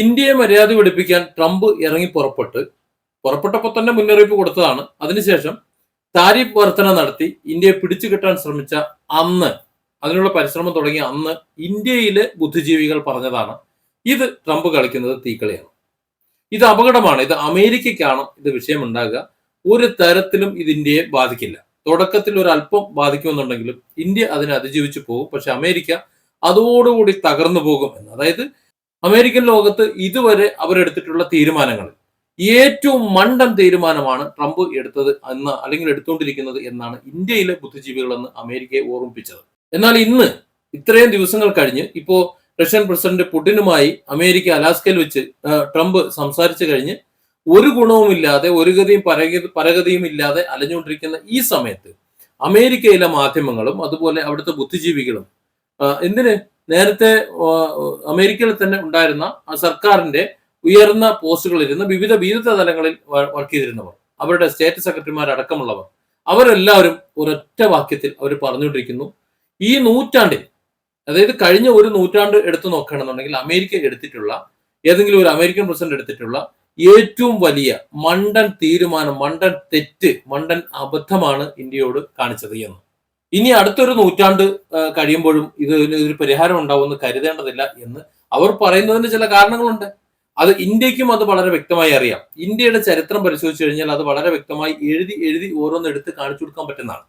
ഇന്ത്യയെ മര്യാദ പിടിപ്പിക്കാൻ ട്രംപ് ഇറങ്ങി പുറപ്പെട്ട് പുറപ്പെട്ടപ്പോൾ തന്നെ മുന്നറിയിപ്പ് കൊടുത്തതാണ്. അതിനുശേഷം താരിഫ് വർധന നടത്തി ഇന്ത്യയെ പിടിച്ചു കിട്ടാൻ ശ്രമിച്ച അന്ന് അതിനുള്ള പരിശ്രമം തുടങ്ങിയ അന്ന് ഇന്ത്യയിലെ ബുദ്ധിജീവികൾ പറഞ്ഞതാണ് ഇത് ട്രംപ് കളിക്കുന്നത് തീക്കളിയാണ്. ഇത് അപകടമാണ് ഇത് അമേരിക്കയ്ക്കാണ് ഇത് വിഷയമുണ്ടാകുക. ഒരു തരത്തിലും ഇത് ഇന്ത്യയെ ബാധിക്കില്ല. തുടക്കത്തിൽ ഒരു അല്പം ബാധിക്കുമെന്നുണ്ടെങ്കിലും ഇന്ത്യ അതിനെ അതിജീവിച്ചു പോകും. പക്ഷെ അമേരിക്ക അതോടുകൂടി തകർന്നു പോകും എന്ന്. അതായത് അമേരിക്കൻ ലോകത്ത് ഇതുവരെ അവരെടുത്തിട്ടുള്ള തീരുമാനങ്ങൾ ഏറ്റവും മണ്ടൻ തീരുമാനമാണ് ട്രംപ് എടുത്തത് എന്ന് അല്ലെങ്കിൽ എടുത്തുകൊണ്ടിരിക്കുന്നത് എന്നാണ് ഇന്ത്യയിലെ ബുദ്ധിജീവികളെന്ന് അമേരിക്കയെ ഓർമ്മിപ്പിച്ചത്. എന്നാൽ ഇന്ന് ഇത്രയും ദിവസങ്ങൾ കഴിഞ്ഞ് ഇപ്പോൾ റഷ്യൻ പ്രസിഡന്റ് പുടിനുമായി അമേരിക്ക അലാസ്കയിൽ വെച്ച് ട്രംപ് സംസാരിച്ചു കഴിഞ്ഞ് ഒരു ഗുണവുമില്ലാതെ ഒരു ഗതിയും പരഗ പരഗതിയും ഇല്ലാതെ അലഞ്ഞുകൊണ്ടിരിക്കുന്ന ഈ സമയത്ത് അമേരിക്കയിലെ മാധ്യമങ്ങളും അതുപോലെ അവിടുത്തെ ബുദ്ധിജീവികളും എന്തിന് നേരത്തെ അമേരിക്കയിൽ തന്നെ ഉണ്ടായിരുന്ന ആ സർക്കാരിന്റെ ഉയർന്ന പോസ്റ്റുകളിൽ ഇരുന്ന് വിവിധ വിവിധ തലങ്ങളിൽ വർക്ക് ചെയ്തിരുന്നവർ അവരുടെ സ്റ്റേറ്റ് സെക്രട്ടറിമാർ അടക്കമുള്ളവർ അവരെല്ലാവരും ഒരൊറ്റ വാക്യത്തിൽ അവർ പറഞ്ഞുകൊണ്ടിരിക്കുന്നു. ഈ നൂറ്റാണ്ടിൽ അതായത് കഴിഞ്ഞ ഒരു നൂറ്റാണ്ട് എടുത്തു നോക്കുകയാണെന്നുണ്ടെങ്കിൽ അമേരിക്ക എടുത്തിട്ടുള്ള ഏതെങ്കിലും ഒരു അമേരിക്കൻ പ്രസിഡന്റ് എടുത്തിട്ടുള്ള ഏറ്റവും വലിയ മണ്ടൻ തീരുമാനം മണ്ടൻ തെറ്റ് മണ്ടൻ അബദ്ധമാണ് ഇന്ത്യയോട് കാണിച്ചത് എന്ന്. ഇനി അടുത്തൊരു നൂറ്റാണ്ട് കഴിയുമ്പോഴും ഇത് ഒരു പരിഹാരം ഉണ്ടാവുമെന്ന് കരുതേണ്ടതില്ല എന്ന് അവർ പറയുന്നതിന് ചില കാരണങ്ങളുണ്ട്. അത് ഇന്ത്യക്കും അത് വളരെ വ്യക്തമായി അറിയാം. ഇന്ത്യയുടെ ചരിത്രം പരിശോധിച്ചു കഴിഞ്ഞാൽ അത് വളരെ വ്യക്തമായി എഴുതി എഴുതി ഓരോന്ന് എടുത്ത് കാണിച്ചു കൊടുക്കാൻ പറ്റുന്നതാണ്.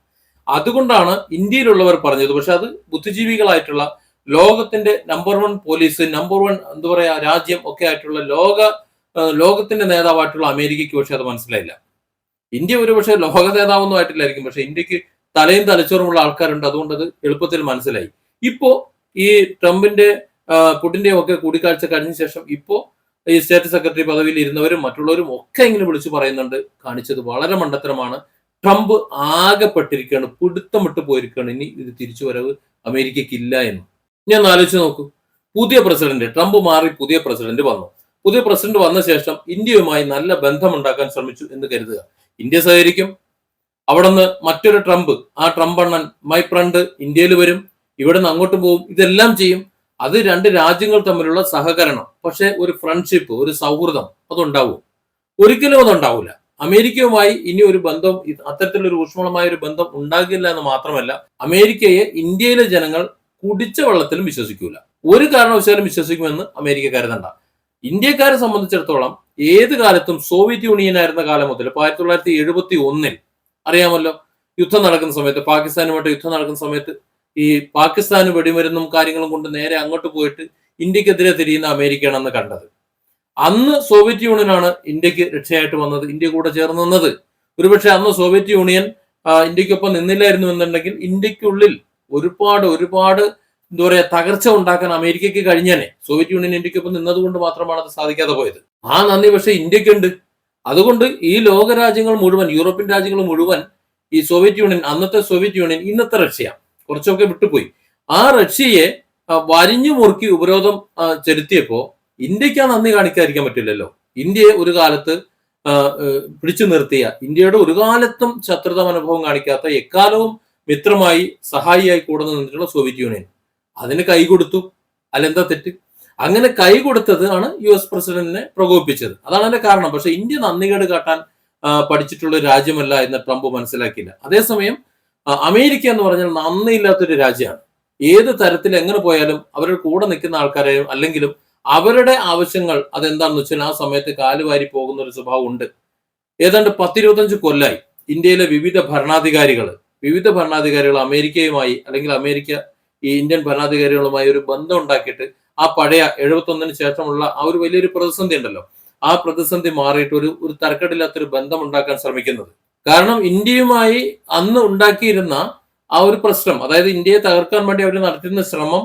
അതുകൊണ്ടാണ് ഇന്ത്യയിലുള്ളവർ പറഞ്ഞത്. പക്ഷെ അത് ബുദ്ധിജീവികളായിട്ടുള്ള ലോകത്തിന്റെ number one police number one എന്താ പറയാ രാജ്യം ഒക്കെ ആയിട്ടുള്ള ലോക ലോകത്തിന്റെ നേതാവായിട്ടുള്ള അമേരിക്കയ്ക്ക് പക്ഷെ അത് മനസ്സിലായില്ല. ഇന്ത്യ ഒരു പക്ഷേ ലോക നേതാവൊന്നും ആയിട്ടില്ലായിരിക്കും. പക്ഷെ ഇന്ത്യയ്ക്ക് തലയും തലച്ചോറുമുള്ള ആൾക്കാരുണ്ട്. അതുകൊണ്ട് അത് എളുപ്പത്തിൽ മനസ്സിലായി. ഇപ്പോ ഈ ട്രംപിന്റെ പുടിന്റെയും ഒക്കെ കൂടിക്കാഴ്ച കഴിഞ്ഞ ശേഷം ഇപ്പോ ഈ സ്റ്റേറ്റ് സെക്രട്ടറി പദവിയിൽ ഇരുന്നവരും മറ്റുള്ളവരും ഒക്കെ ഇങ്ങനെ വിളിച്ചു പറയുന്നുണ്ട് കാണിച്ചത് വളരെ മണ്ടത്തരമാണ്. ട്രംപ് ആകെപ്പെട്ടിരിക്കുകയാണ് പിടുത്തമിട്ട് പോയിരിക്കുകയാണ്. ഇനി ഇത് തിരിച്ചു വരവ് അമേരിക്കയ്ക്ക് ഇല്ല എന്ന്. ഞാൻ ആലോചിച്ച് നോക്കൂ. പുതിയ പ്രസിഡന്റ് ട്രംപ് മാറി പുതിയ പ്രസിഡന്റ് വന്നു. പുതിയ പ്രസിഡന്റ് വന്ന ശേഷം ഇന്ത്യയുമായി നല്ല ബന്ധമുണ്ടാക്കാൻ ശ്രമിച്ചു എന്ന് കരുതുക. ഇന്ത്യ സഹകരിക്കും അവിടെ നിന്ന് മറ്റൊരു ട്രംപ് ആ ട്രംപ് അണ്ണൻ മൈ ഫ്രണ്ട് ഇന്ത്യയിൽ വരും. ഇവിടെ നിന്ന് അങ്ങോട്ട് പോകും ഇതെല്ലാം ചെയ്യും. അത് രണ്ട് രാജ്യങ്ങൾ തമ്മിലുള്ള സഹകരണം. പക്ഷെ ഒരു ഫ്രണ്ട്ഷിപ്പ് ഒരു സൗഹൃദം അതുണ്ടാവും. ഒരിക്കലും അതുണ്ടാവില്ല. അമേരിക്കയുമായി ഇനി ഒരു ബന്ധം അത്തരത്തിലൊരു ഊഷ്മളമായ ഒരു ബന്ധം ഉണ്ടാകില്ല എന്ന് മാത്രമല്ല അമേരിക്കയെ ഇന്ത്യയിലെ ജനങ്ങൾ കുടിച്ച വെള്ളത്തിലും വിശ്വസിക്കൂല. ഒരു കാരണവശാലും വിശ്വസിക്കുമെന്ന് അമേരിക്ക കരുതണ്ട ഇന്ത്യക്കാരെ സംബന്ധിച്ചിടത്തോളം ഏത് കാലത്തും സോവിയറ്റ് യൂണിയൻ ആയിരുന്ന കാലം മുതൽ ആയിരത്തി തൊള്ളായിരത്തി എഴുപത്തി ഒന്നിൽ അറിയാമല്ലോ യുദ്ധം നടക്കുന്ന സമയത്ത് പാകിസ്ഥാനുമായിട്ട് യുദ്ധം നടക്കുന്ന സമയത്ത് ഈ പാകിസ്ഥാന് വെടിമരുന്നും കാര്യങ്ങളും കൊണ്ട് നേരെ അങ്ങോട്ട് പോയിട്ട് ഇന്ത്യക്കെതിരെ തിരിയുന്ന അമേരിക്കയാണ് അന്ന് കണ്ടത്. അന്ന് സോവിയറ്റ് യൂണിയനാണ് ഇന്ത്യയ്ക്ക് രക്ഷയായിട്ട് വന്നത് ഇന്ത്യ കൂടെ ചേർന്ന് നിന്നത്. ഒരുപക്ഷെ അന്ന് സോവിയറ്റ് യൂണിയൻ ഇന്ത്യക്കൊപ്പം നിന്നില്ലായിരുന്നു എന്നുണ്ടെങ്കിൽ ഇന്ത്യക്കുള്ളിൽ ഒരുപാട് ഒരുപാട് എന്താ പറയാ തകർച്ച ഉണ്ടാക്കാൻ അമേരിക്കയ്ക്ക് കഴിഞ്ഞേനെ. സോവിയറ്റ് യൂണിയൻ ഇന്ത്യക്കൊപ്പം നിന്നതുകൊണ്ട് മാത്രമാണ് അത് സാധിക്കാതെ പോയത്. ആ നന്ദി പക്ഷെ ഇന്ത്യക്കുണ്ട്. അതുകൊണ്ട് ഈ ലോകരാജ്യങ്ങൾ മുഴുവൻ യൂറോപ്യൻ രാജ്യങ്ങൾ മുഴുവൻ ഈ സോവിയറ്റ് യൂണിയൻ അന്നത്തെ സോവിയറ്റ് യൂണിയൻ ഇന്നത്തെ റഷ്യ കുറച്ചൊക്കെ വിട്ടുപോയി. ആ റഷ്യയെ വരിഞ്ഞു മുറുക്കി ഉപരോധം ചെലുത്തിയപ്പോ ഇന്ത്യയ്ക്ക് ആ നന്ദി കാണിക്കാതിരിക്കാൻ പറ്റില്ലല്ലോ. ഇന്ത്യയെ ഒരു കാലത്ത് പിടിച്ചു നിർത്തിയ ഇന്ത്യയുടെ ഒരു കാലത്തും ശത്രുത അനുഭവം കാണിക്കാത്ത എക്കാലവും മിത്രമായി സഹായിയായി കൂടെ നിന്നിട്ടുള്ള സോവിയറ്റ് യൂണിയൻ. അതിന് കൈ കൊടുത്തു അല്ലെന്താ തെറ്റ്? അങ്ങനെ കൈ കൊടുത്തത് ആണ് യു എസ് പ്രസിഡന്റിനെ പ്രകോപിപ്പിച്ചത്. അതാണ് അതിന്റെ കാരണം. പക്ഷെ ഇന്ത്യ നന്ദികേട് കാട്ടാൻ പഠിച്ചിട്ടുള്ള രാജ്യമല്ല എന്ന് ട്രംപ് മനസ്സിലാക്കിയില്ല. അതേസമയം അമേരിക്ക എന്ന് പറഞ്ഞാൽ നന്ദിയില്ലാത്തൊരു രാജ്യമാണ്. ഏത് തരത്തിൽ എങ്ങനെ പോയാലും അവരുടെ കൂടെ നിൽക്കുന്ന ആൾക്കാരെയും അല്ലെങ്കിലും അവരുടെ ആവശ്യങ്ങൾ അതെന്താണെന്ന് വെച്ചാൽ ആ സമയത്ത് കാലുവാരി പോകുന്ന ഒരു സ്വഭാവം ഉണ്ട്. ഏതാണ്ട് പത്തിരുപത്തഞ്ച് കൊല്ലായി ഇന്ത്യയിലെ വിവിധ ഭരണാധികാരികൾ വിവിധ ഭരണാധികാരികൾ അമേരിക്കയുമായി അല്ലെങ്കിൽ അമേരിക്ക ഈ ഇന്ത്യൻ ഭരണാധികാരികളുമായി ഒരു ബന്ധം ഉണ്ടാക്കിയിട്ട് ആ പഴയ എഴുപത്തൊന്നിന് ശേഷമുള്ള ആ ഒരു വലിയൊരു പ്രതിസന്ധി ഉണ്ടല്ലോ. ആ പ്രതിസന്ധി മാറിയിട്ട് ഒരു ഒരു തരക്കേടില്ലാത്തൊരു ബന്ധം ഉണ്ടാക്കാൻ ശ്രമിക്കുന്നത്. കാരണം ഇന്ത്യയുമായി അന്ന് ഉണ്ടാക്കിയിരുന്ന ആ ഒരു പ്രശ്നം അതായത് ഇന്ത്യയെ തകർക്കാൻ വേണ്ടി അവർ നടത്തുന്ന ശ്രമം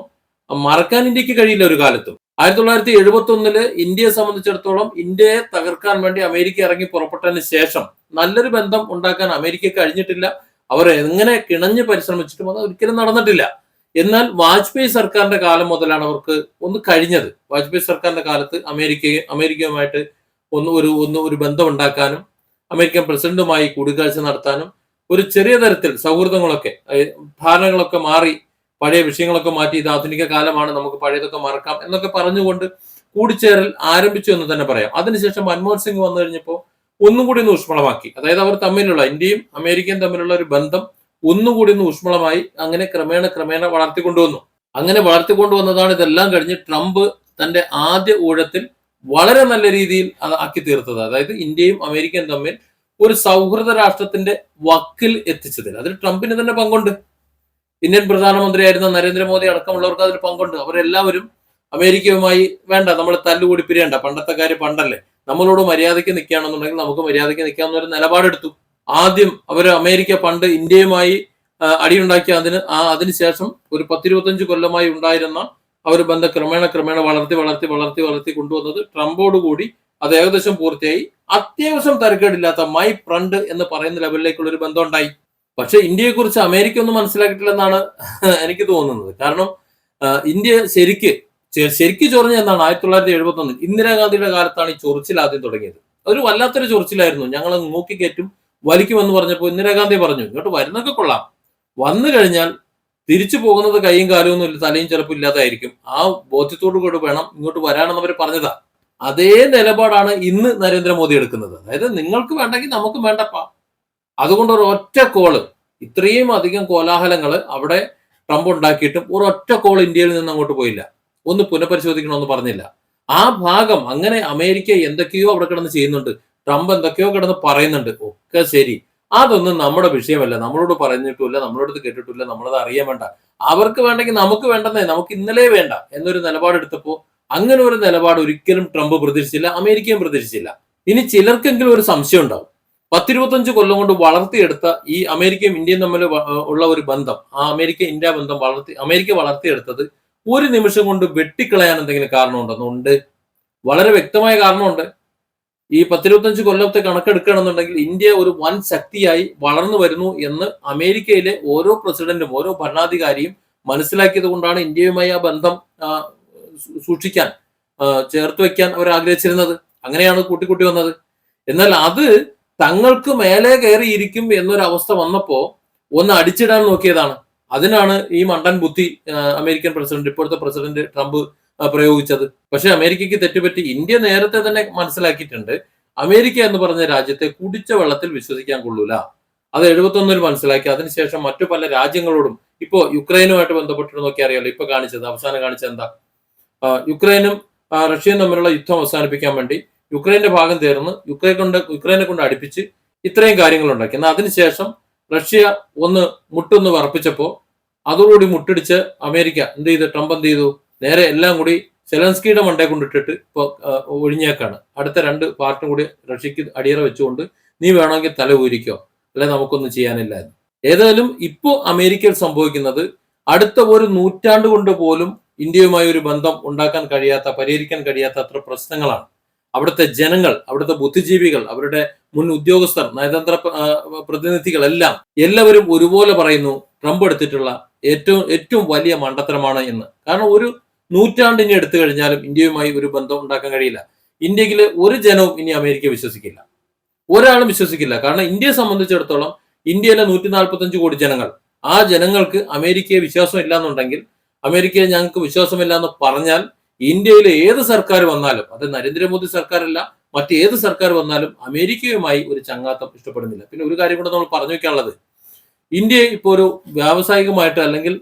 മറക്കാൻ ഇന്ത്യയ്ക്ക് കഴിയില്ല ഒരു കാലത്തും. ആയിരത്തി തൊള്ളായിരത്തി എഴുപത്തി ഒന്നിൽ ഇന്ത്യയെ സംബന്ധിച്ചിടത്തോളം ഇന്ത്യയെ തകർക്കാൻ വേണ്ടി അമേരിക്ക ഇറങ്ങി പുറപ്പെട്ടതിന് ശേഷം നല്ലൊരു ബന്ധം ഉണ്ടാക്കാൻ അമേരിക്ക കഴിഞ്ഞിട്ടില്ല. അവർ എങ്ങനെ കിണഞ്ഞ് പരിശ്രമിച്ചിട്ടും അത് ഒരിക്കലും നടന്നിട്ടില്ല. എന്നാൽ വാജ്പേയി സർക്കാരിന്റെ കാലം മുതലാണ് അവർക്ക് ഒന്ന് കഴിഞ്ഞത്. വാജ്പേയി സർക്കാരിന്റെ കാലത്ത് അമേരിക്കയെ അമേരിക്കയുമായിട്ട് ഒന്ന് ഒരു ഒന്ന് ഒരു ബന്ധം ഉണ്ടാക്കാനും അമേരിക്കൻ പ്രസിഡന്റുമായി കൂടിക്കാഴ്ച നടത്താനും ഒരു ചെറിയ തരത്തിൽ സൗഹൃദങ്ങളൊക്കെ ധാരണകളൊക്കെ മാറി പഴയ വിഷയങ്ങളൊക്കെ മാറ്റി ഇത് ആധുനിക കാലമാണ് നമുക്ക് പഴയതൊക്കെ മറക്കാം എന്നൊക്കെ പറഞ്ഞുകൊണ്ട് കൂടിച്ചേരൽ ആരംഭിച്ചു എന്ന് തന്നെ പറയാം. അതിനുശേഷം മൻമോഹൻ സിംഗ് വന്നു കഴിഞ്ഞപ്പോൾ ഒന്നും കൂടി ഒന്ന് ഊഷ്മളമാക്കി. അതായത് അവർ തമ്മിലുള്ള ഇന്ത്യയും അമേരിക്കയും തമ്മിലുള്ള ഒരു ബന്ധം ഒന്നുകൂടി ഒന്ന് ഊഷ്മളമായി അങ്ങനെ ക്രമേണ ക്രമേണ വളർത്തിക്കൊണ്ടുവന്നു. അങ്ങനെ വളർത്തിക്കൊണ്ടുവന്നതാണ് ഇതെല്ലാം കഴിഞ്ഞ് ട്രംപ് തന്റെ ആദ്യ ഊഴത്തിൽ വളരെ നല്ല രീതിയിൽ അത് ആക്കി തീർത്തത്. അതായത് ഇന്ത്യയും അമേരിക്കയും തമ്മിൽ ഒരു സൗഹൃദ രാഷ്ട്രത്തിന്റെ വക്കിൽ എത്തിച്ചതിൽ. അതിൽ ട്രംപിന് തന്നെ പങ്കുണ്ട്. ഇന്ത്യൻ പ്രധാനമന്ത്രിയായിരുന്ന നരേന്ദ്രമോദി അടക്കമുള്ളവർക്ക് അതിൽ പങ്കുണ്ട്. അവരെല്ലാവരും അമേരിക്കയുമായി വേണ്ട നമ്മൾ തല്ലുകൂടി പിരിയണ്ട. പണ്ടത്തെ കാര്യം പണ്ടല്ലേ. നമ്മളോട് മര്യാദയ്ക്ക് നിൽക്കുകയാണെന്നുണ്ടെങ്കിൽ നമുക്ക് മര്യാദയ്ക്ക് നിൽക്കാവുന്ന ഒരു നിലപാടെടുത്തു. ആദ്യം അവർ അമേരിക്ക പണ്ട് ഇന്ത്യയുമായി അടിയുണ്ടാക്കിയ അതിന് ആ അതിനുശേഷം ഒരു പത്തിരുപത്തഞ്ച് കൊല്ലമായി ഉണ്ടായിരുന്ന ആ ഒരു ബന്ധം ക്രമേണ ക്രമേണ വളർത്തി വളർത്തി വളർത്തി വളർത്തി കൊണ്ടുവന്നത് ട്രംപോട് കൂടി അത് ഏകദേശം പൂർത്തിയായി. അത്യാവശ്യം തരക്കേടില്ലാത്ത മൈ ഫ്രണ്ട് എന്ന് പറയുന്ന ലെവലിലേക്കുള്ള ഒരു ബന്ധം ഉണ്ടായി പക്ഷെ ഇന്ത്യയെ കുറിച്ച് അമേരിക്ക ഒന്നും മനസ്സിലാക്കിയിട്ടില്ലെന്നാണ് എനിക്ക് തോന്നുന്നത്. കാരണം ഇന്ത്യ ശരിക്ക് ശരിക്ക് ചൊറിഞ്ഞ എന്താണ്? ആയിരത്തി തൊള്ളായിരത്തി എഴുപത്തി ഒന്നിൽ ഇന്ദിരാഗാന്ധിയുടെ കാലത്താണ് ഈ ചൊറിച്ചിൽ ആദ്യം തുടങ്ങിയത്. ഒരു വല്ലാത്തൊരു ചൊറിച്ചിലായിരുന്നു. ഞങ്ങൾ നോക്കിക്കയറ്റും വലിക്കുമെന്ന് പറഞ്ഞപ്പോൾ ഇന്ദിരാഗാന്ധി പറഞ്ഞു ഇങ്ങോട്ട് വരുന്നൊക്കെ കൊള്ളാം. വന്നു കഴിഞ്ഞാൽ തിരിച്ചു പോകുന്നത് കൈയും കാലും ഒന്നും ഇല്ല തലയും ചിലപ്പോൾ ഇല്ലാതായിരിക്കും. ആ ബോധ്യത്തോടു കൂടി വേണം ഇങ്ങോട്ട് വരാനെന്ന് അവർ പറഞ്ഞതാ. അതേ നിലപാടാണ് ഇന്ന് നരേന്ദ്രമോദി എടുക്കുന്നത്. അതായത് നിങ്ങൾക്ക് വേണ്ടെങ്കിൽ നമുക്ക് വേണ്ടപ്പാ അതുകൊണ്ട് ഒരു ഒറ്റ കോൾ ഇത്രയും അധികം കോലാഹലങ്ങൾ അവിടെ ട്രംപ് ഉണ്ടാക്കിയിട്ടും ഒരു ഒറ്റ കോൾ ഇന്ത്യയിൽ നിന്ന് അങ്ങോട്ട് പോയില്ല. ഒന്ന് പുനഃപരിശോധിക്കണമെന്ന് പറഞ്ഞില്ല. ആ ഭാഗം അങ്ങനെ അമേരിക്ക എന്തൊക്കെയോ അവിടെ കിടന്ന് ചെയ്യുന്നുണ്ട്. ട്രംപ് എന്തൊക്കെയോ കിടന്ന് പറയുന്നുണ്ട്. ഒക്കെ ശരി. അതൊന്നും നമ്മുടെ വിഷയമല്ല. നമ്മളോട് പറഞ്ഞിട്ടില്ല നമ്മളോട് കേട്ടിട്ടില്ല നമ്മളത് അറിയാൻ വേണ്ട. അവർക്ക് വേണ്ടെങ്കിൽ നമുക്ക് വേണ്ടെന്നേ നമുക്ക് ഇന്നലെ വേണ്ട എന്നൊരു നിലപാടെടുത്തപ്പോ അങ്ങനെ ഒരു നിലപാട് ഒരിക്കലും ട്രംപ് പ്രതീക്ഷിച്ചില്ല അമേരിക്കയും പ്രതീക്ഷിച്ചില്ല. ഇനി ചിലർക്കെങ്കിലും ഒരു സംശയം ഉണ്ടാവും. പത്തിരുപത്തഞ്ച് കൊല്ലം കൊണ്ട് വളർത്തിയെടുത്ത ഈ അമേരിക്കയും ഇന്ത്യയും തമ്മിൽ ഉള്ള ഒരു ബന്ധം ആ അമേരിക്ക ഇന്ത്യ ബന്ധം വളർത്തി അമേരിക്ക വളർത്തിയെടുത്തത് ഒരു നിമിഷം കൊണ്ട് വെട്ടിക്കളയാൻ എന്തെങ്കിലും കാരണമുണ്ടെന്നുണ്ട് വളരെ വ്യക്തമായ കാരണമുണ്ട്. ഈ പത്തിരുപത്തഞ്ച് കൊല്ലത്തെ കണക്കെടുക്കുകയാണെന്നുണ്ടെങ്കിൽ ഇന്ത്യ ഒരു വൻ ശക്തിയായി വളർന്നു വരുന്നു എന്ന് അമേരിക്കയിലെ ഓരോ പ്രസിഡന്റും ഓരോ ഭരണാധികാരിയും മനസ്സിലാക്കിയത് കൊണ്ടാണ് ഇന്ത്യയുമായി ആ ബന്ധം സൂക്ഷിക്കാൻ ചേർത്ത് വെക്കാൻ അവർ ആഗ്രഹിച്ചിരുന്നത്. അങ്ങനെയാണ് കൂട്ടിക്കൂട്ടി വന്നത്. എന്നാൽ അത് തങ്ങൾക്ക് മേലെ കയറിയിരിക്കും എന്നൊരു അവസ്ഥ വന്നപ്പോ ഒന്ന് അടിച്ചിടാൻ നോക്കിയതാണ്. അതിനാണ് ഈ മണ്ടൻ ബുദ്ധി അമേരിക്കൻ പ്രസിഡന്റ് ഇപ്പോഴത്തെ പ്രസിഡന്റ് ട്രംപ് പ്രയോഗിച്ചത്. പക്ഷെ അമേരിക്കയ്ക്ക് തെറ്റുപറ്റി ഇന്ത്യ നേരത്തെ തന്നെ മനസ്സിലാക്കിയിട്ടുണ്ട്. അമേരിക്ക എന്ന് പറഞ്ഞ രാജ്യത്തെ കുടിച്ച വെള്ളത്തിൽ വിശ്വസിക്കാൻ കൊള്ളൂല. അത് എഴുപത്തൊന്നിൽ മനസ്സിലാക്കി. അതിനുശേഷം മറ്റു പല രാജ്യങ്ങളോടും ഇപ്പോ യുക്രൈനുമായിട്ട് ബന്ധപ്പെട്ട് നോക്കി അറിയാലോ ഇപ്പൊ കാണിച്ചത് അവസാനം കാണിച്ചത് എന്താ? യുക്രൈനും റഷ്യയും തമ്മിലുള്ള യുദ്ധം അവസാനിപ്പിക്കാൻ വേണ്ടി യുക്രൈന്റെ ഭാഗം തീർന്ന് യുക്രൈൻ കൊണ്ട് യുക്രൈനെ കൊണ്ട് അടുപ്പിച്ച് ഇത്രയും കാര്യങ്ങൾ ഉണ്ടാക്കി എന്നാൽ അതിനുശേഷം റഷ്യ ഒന്ന് മുട്ടൊന്ന് വറപ്പിച്ചപ്പോ അതോടുകൂടി മുട്ടിടിച്ച് അമേരിക്ക എന്ത് ചെയ്തു? ട്രംപ് എന്ത് ചെയ്തു? നേരെ എല്ലാം കൂടി സെലൻസ്കിയുടെ മണ്ടേ കൊണ്ടിട്ടിട്ട് ഇപ്പൊ ഒഴിഞ്ഞേക്കാണ്. അടുത്ത രണ്ട് പാർട്ടും കൂടി റഷ്യക്ക് അടിയറ വെച്ചുകൊണ്ട് നീ വേണമെങ്കിൽ തല ഊരിക്കോ അല്ലെ നമുക്കൊന്നും ചെയ്യാനില്ല എന്ന് ഏതായാലും ഇപ്പോ അമേരിക്കയിൽ സംഭവിക്കുന്നത് അടുത്ത ഒരു നൂറ്റാണ്ട് കൊണ്ട് പോലും ഇന്ത്യയുമായി ഒരു ബന്ധം ഉണ്ടാക്കാൻ കഴിയാത്ത പരിഹരിക്കാൻ കഴിയാത്ത അത്ര പ്രശ്നങ്ങളാണ്. അവിടുത്തെ ജനങ്ങൾ അവിടുത്തെ ബുദ്ധിജീവികൾ അവരുടെ മുൻ ഉദ്യോഗസ്ഥർ നയതന്ത്ര പ്രതിനിധികൾ എല്ലാം എല്ലാവരും ഒരുപോലെ പറയുന്നു ട്രംപ് എടുത്തിട്ടുള്ള ഏറ്റവും ഏറ്റവും വലിയ മണ്ടത്തരമാണ് എന്ന്. കാരണം ഒരു നൂറ്റാണ്ടിനെ എടുത്തു കഴിഞ്ഞാലും ഇന്ത്യയുമായി ഒരു ബന്ധം ഉണ്ടാക്കാൻ കഴിയില്ല. ഇന്ത്യയിൽ ഒരു ജനവും ഇനി അമേരിക്ക വിശ്വസിക്കില്ല. ഒരാളും വിശ്വസിക്കില്ല. കാരണം ഇന്ത്യയെ സംബന്ധിച്ചിടത്തോളം ഇന്ത്യയിലെ നൂറ്റി നാൽപ്പത്തഞ്ച് കോടി ജനങ്ങൾ ആ ജനങ്ങൾക്ക് അമേരിക്കയെ വിശ്വാസം ഇല്ലാന്നുണ്ടെങ്കിൽ അമേരിക്കയെ ഞങ്ങൾക്ക് വിശ്വാസമില്ല എന്ന് പറഞ്ഞാൽ ഇന്ത്യയിലെ ഏത് സർക്കാർ വന്നാലും അത് നരേന്ദ്രമോദി സർക്കാരല്ല മറ്റേത് സർക്കാർ വന്നാലും അമേരിക്കയുമായി ഒരു ചങ്ങാത്തം ഇഷ്ടപ്പെടുന്നില്ല. പിന്നെ ഒരു കാര്യം കൂടെ നമ്മൾ പറഞ്ഞു വെക്കാനുള്ളത് ഇന്ത്യ ഇപ്പോൾ ഒരു വ്യാവസായികമായിട്ട് അല്ലെങ്കിൽ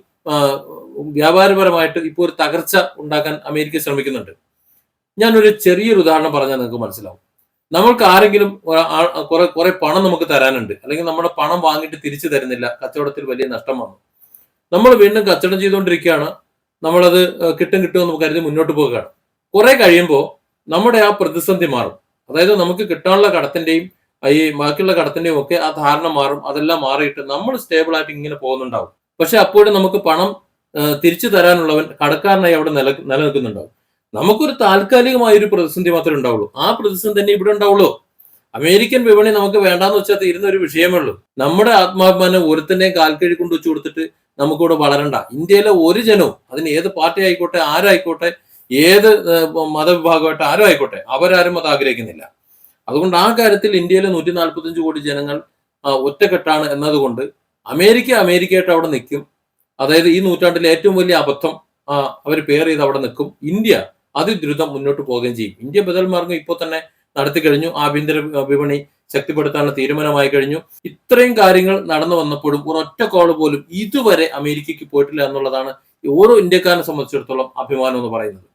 വ്യാപാരപരമായിട്ട് ഇപ്പോൾ ഒരു തകർച്ച ഉണ്ടാക്കാൻ അമേരിക്ക ശ്രമിക്കുന്നുണ്ട്. ഞാനൊരു ചെറിയൊരു ഉദാഹരണം പറഞ്ഞാൽ നിങ്ങൾക്ക് മനസ്സിലാവും. നമ്മൾക്ക് ആരെങ്കിലും കുറെ കുറെ പണം നമുക്ക് തരാനുണ്ട്. അല്ലെങ്കിൽ നമ്മുടെ പണം വാങ്ങിയിട്ട് തിരിച്ചു തരുന്നില്ല. കച്ചവടത്തിൽ വലിയ നഷ്ടം വന്നു നമ്മൾ വീണ്ടും കച്ചവടം ചെയ്തുകൊണ്ടിരിക്കുകയാണ്. നമ്മളത് കിട്ടും കിട്ടുമെന്ന് നമുക്ക് കരുതി മുന്നോട്ട് പോവുകയാണ്. കുറെ കഴിയുമ്പോൾ നമ്മുടെ ആ പ്രതിസന്ധി മാറും. അതായത് നമുക്ക് കിട്ടാനുള്ള കടത്തിന്റെയും ഈ ബാക്കിയുള്ള കടത്തിന്റെയും ഒക്കെ ആ ധാരണ മാറും. അതെല്ലാം മാറിയിട്ട് നമ്മൾ സ്റ്റേബിൾ ആയിട്ട് ഇങ്ങനെ പോകുന്നുണ്ടാവും. പക്ഷെ അപ്പോഴും നമുക്ക് പണം തിരിച്ചു തരാനുള്ളവൻ കടക്കാരനായി അവിടെ നില നിലനിൽക്കുന്നുണ്ടാവും. നമുക്കൊരു താൽക്കാലികമായ ഒരു പ്രതിസന്ധി മാത്രമേ ഉണ്ടാവുള്ളൂ. ആ പ്രതിസന്ധി തന്നെ ഇവിടെ ഉണ്ടാവുള്ളൂ. അമേരിക്കൻ വിപണി നമുക്ക് വേണ്ടാന്ന് വെച്ചാൽ തീരുന്ന ഒരു വിഷയമേ ഉള്ളൂ. നമ്മുടെ ആത്മാഭിമാനം ഒരുത്തന്നെയും കാൽക്കഴി കൊണ്ട് വെച്ചു കൊടുത്തിട്ട് നമുക്കിവിടെ വളരണ്ട. ഇന്ത്യയിലെ ഒരു ജനവും അതിന് ഏത് പാർട്ടി ആയിക്കോട്ടെ ആരായിക്കോട്ടെ ഏത് മതവിഭാഗമായിട്ട് ആരും ആയിക്കോട്ടെ അവരാരും അത് ആഗ്രഹിക്കുന്നില്ല. അതുകൊണ്ട് ആ കാര്യത്തിൽ ഇന്ത്യയിലെ നൂറ്റി നാൽപ്പത്തഞ്ച് കോടി ജനങ്ങൾ ഒറ്റക്കെട്ടാണ് എന്നതുകൊണ്ട് അമേരിക്ക അമേരിക്കയായിട്ട് അവിടെ നിൽക്കും. അതായത് ഈ നൂറ്റാണ്ടിലെ ഏറ്റവും വലിയ അബദ്ധം അവർ പേർ ചെയ്ത് അവിടെ നിൽക്കും. ഇന്ത്യ അതിദ്രുതം മുന്നോട്ട് പോവുകയും ചെയ്യും. ഇന്ത്യ ബദൽ മാർഗം ഇപ്പോൾ തന്നെ നടത്തി കഴിഞ്ഞു. ആഭ്യന്തര വിപണി ശക്തിപ്പെടുത്താനുള്ള തീരുമാനമായി കഴിഞ്ഞു. ഇത്രയും കാര്യങ്ങൾ നടന്നു വന്നപ്പോഴും ഒരൊറ്റ കോൾ പോലും ഇതുവരെ അമേരിക്കയ്ക്ക് പോയിട്ടില്ല എന്നുള്ളതാണ് ഓരോ ഇന്ത്യക്കാരനെ സംബന്ധിച്ചിടത്തോളം അഭിമാനം എന്ന് പറയുന്നത്.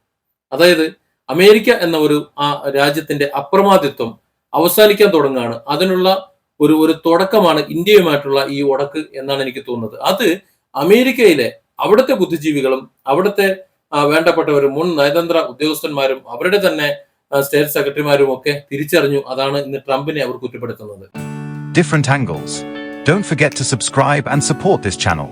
അതായത് അമേരിക്ക എന്ന ഒരു ആ രാജ്യത്തിന്റെ അപ്രമാദിത്വം അവസാനിക്കാൻ തുടങ്ങുകയാണ്. അതിനുള്ള ഒരു ഒരു തുടക്കമാണ് ഇന്ത്യയുമായിട്ടുള്ള ഈ ഉടക്ക് എന്നാണ് എനിക്ക് തോന്നുന്നത്. അത് അമേരിക്കയിലെ അവിടുത്തെ ബുദ്ധിജീവികളും അവിടുത്തെ വേണ്ടപ്പെട്ട വേണ്ടപ്പെട്ടവരും മുൻ നയതന്ത്ര ഉദ്യോഗസ്ഥന്മാരും അവരുടെ തന്നെ സ്റ്റേറ്റ് സെക്രട്ടറിമാരും ഒക്കെ തിരിച്ചറിഞ്ഞു അതാണ് ഇന്ന് ട്രംപിനെ അവർ കുറ്റപ്പെടുത്തുന്നത് different angles. Don't forget to subscribe and support this channel.